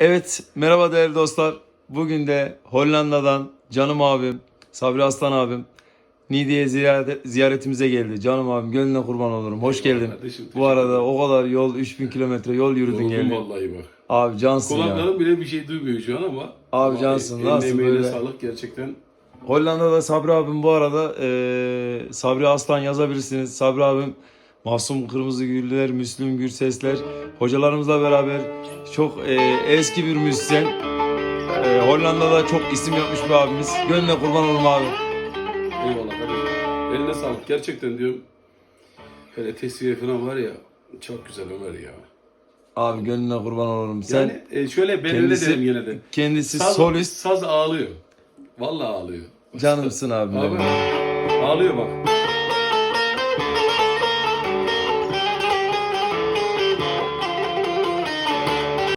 Evet, merhaba değerli dostlar. Bugün de Hollanda'dan canım abim, Sabri Aslan abim Niğde'ye ziyaret, ziyaretimize geldi. Canım abim, gönlüne kurban olurum. Hoş geldin. kardeşim, Bu arada o kadar yol, 3000 kilometre yol yürüdün geldin. vallahi bak. Abi cansın ya. Kulaklarım bile bir şey duymuyor şu an ama. Abi cansın, eline nasıl emeğine böyle? sağlık gerçekten. Hollanda'da Sabri abim bu arada eee Sabri Aslan yazabilirsiniz. Sabri abim Masum Kırmızı Güller, Müslüm Gürsesler hocalarımızla beraber çok eee, eski bir müzisyen. Eee, Hollanda'da çok isim yapmış bir abimiz. Gönlüne kurban olurum abi. Eyvallah kardeşim. Eline sağlık gerçekten diyorum. Hele tesviye falan var ya. Çok güzel Ömer ya. Abi gönlüne kurban olurum. Sen Yani e, şöyle kendisi, derim yine de. kendisi Saz, solist Saz ağlıyor. Vallahi ağlıyor. canımsın abi. Abi ağlıyor bak.